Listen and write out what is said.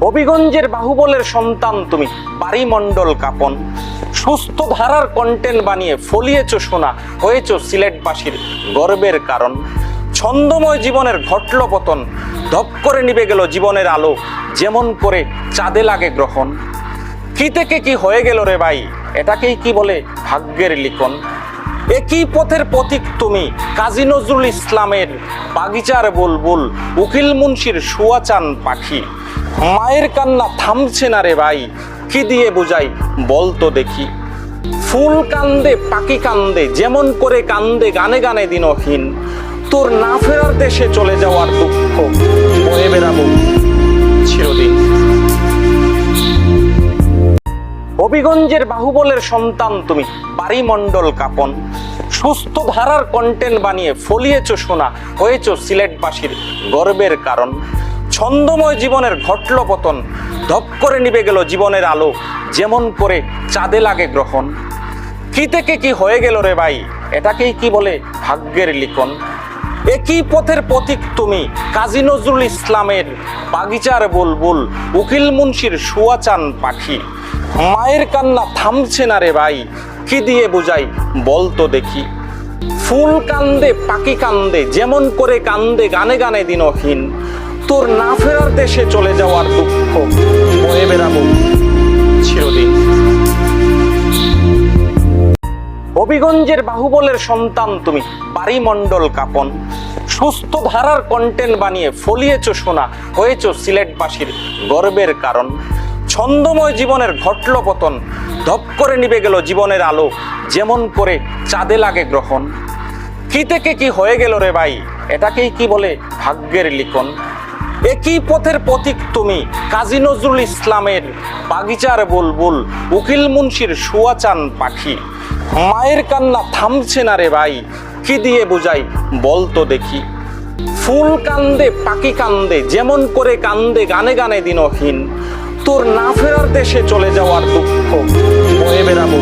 হবিগঞ্জের বাহুবলের সন্তান তুমি। বাড়িমণ্ডল কাপন। সুস্থ ধারার কন্টেন্ট বানিয়ে ফলিয়েছ সোনা, হয়েছ সিলেটবাসীর গর্বের কারণ। ছন্দময় জীবনের ঘটল পতন, ধপ করে নিবে গেল জীবনের আলো, যেমন করে চাঁদে লাগে গ্রহণ। কি থেকে কি হয়ে গেল রে ভাই, এটাকেই কি বলে ভাগ্যের লিখন? একই পথের পথিক তুমি, কাজী নজরুল ইসলামের বাগিচার বুলবুল, উকিল মুন্সির সুয়াচান পাখি। মায়ের কান্না থামছে না রে ভাই। কি দিয়ে বুঝাই? বলতো দেখি। ফুল কান্দে, পাখি কান্দে, যেমন করে কান্দে, গানে গানে দিনহীন তোর না ফেরার দেশে চলে যাওয়ার দুঃখ, বয়ে বেড়াবো চিরদিন। হবিগঞ্জের বাহুবলের সন্তান তুমি, বাড়িমণ্ডল কাপন। সুস্থ ধারার কন্টেন্ট বানিয়ে ফলিয়েছ সোনা, হয়েছ সিলেটবাসীর গর্বের কারণ। ছন্দময় জীবনের ঘটল পতন। ধপ করে নিবে গেল জীবনের আলো, যেমন করে চাঁদে লাগে গ্রহণ। কি থেকে কি হয়ে গেল রে ভাই, এটাকেই কি বলে ভাগ্যের লিখন? একই পথের পথিক তুমি, কাজী নজরুল ইসলামের বাগিচার বুলবুল, উকিল মুন্সির সুয়াচান পাখি। মায়ের কান্না থামছে না রে ভাই, কি দিয়ে বুঝাই, বল তো দেখি। ফুল কান্দে, পাখি কান্দে, যেমন করে কান্দে গানে গানে দিনহীন। তোর না ফেরার দেশে চলে যাওয়ার দুঃখ। বয়ে বেড়াবো চিরদিন। হবিগঞ্জের বাহুবলের সন্তান তুমি বাড়িমণ্ডল কাপন। সুস্থ ধারার কন্টেন্ট বানিয়ে ফলিয়েছ সোনা, হয়েছ সিলেটবাসীর গর্বের কারণ। ছন্দময় জীবনের ঘটল পতন, ধপ করে নিবে গেল জীবনের আলো, যেমন করে চাঁদে লাগে গ্রহণ। কি থেকে কি হয়ে গেল রে ভাই, এটাকেই কি বলে ভাগ্যের লিখন? একই পথের পথিক তুমি, কাজী নজরুল ইসলামের বাগিচার বুলবুল, উকিল মুন্সির সুয়াচান পাখি। মায়ের কান্না থামছে না রে ভাই, কি দিয়ে বুঝাই বল তো দেখি। ফুল কান্দে, পাখি কান্দে, যেমন করে কান্দে, গানে গানে দিনহীন। তোর না ফেরার দেশে চলে যাওয়ার দুঃখ, বয়ে বেড়াবো।